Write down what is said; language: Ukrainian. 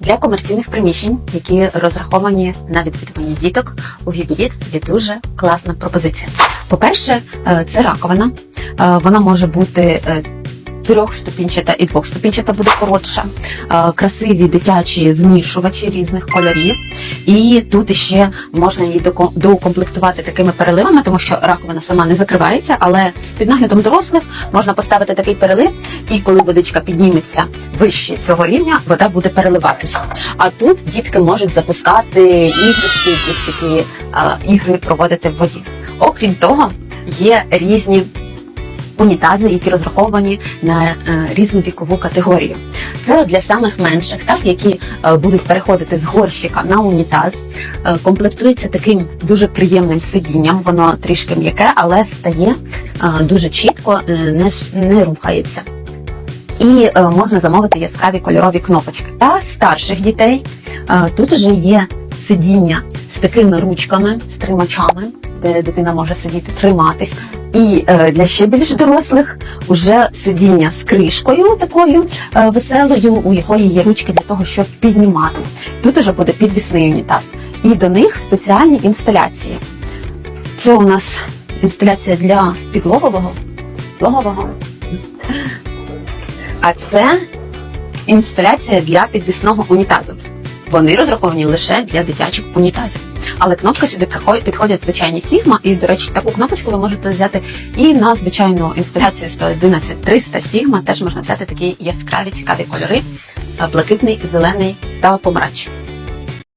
Для комерційних приміщень, які розраховані на відвідування діток, у гібрид є дуже класна пропозиція. По-перше, е, це раковина. Е, Вона може бути е, трьохступінчата і двохступінчата буде коротша, Е, красиві дитячі змішувачі різних кольорів. І тут ще можна її доукомплектувати такими переливами, тому що раковина сама не закривається, але під наглядом дорослих можна поставити такий перелив, і коли водичка підніметься вище цього рівня, вода буде переливатися. А тут дітки можуть запускати іграшки, якісь такі е, ігри проводити в воді. Окрім того, є різні унітази, які розраховані на е, різну вікову категорію. Це для самих менших, так які е, будуть переходити з горщика на унітаз. Е, комплектується таким дуже приємним сидінням. Воно трішки м'яке, але стає дуже чітко, не, не рухається. І можна замовити яскраві кольорові кнопочки. Та старших дітей тут уже є сидіння з такими ручками, з тримачами, де дитина може сидіти, триматись. І е, для ще більш дорослих уже сидіння з кришкою такою е, веселою, у якої є ручки для того, щоб піднімати. Тут уже буде підвісний унітаз. І до них спеціальні інсталяції. Це у нас інсталяція для підлогового. підлогового. А це інсталяція для підвісного унітазу. Вони розраховані лише для дитячих унітазів. Але кнопки сюди підходять звичайні Sigma, і, до речі, таку кнопочку ви можете взяти і на звичайну інсталяцію 111 300 Sigma теж можна взяти такі яскраві цікаві кольори: блакитний, зелений та помаранчевий.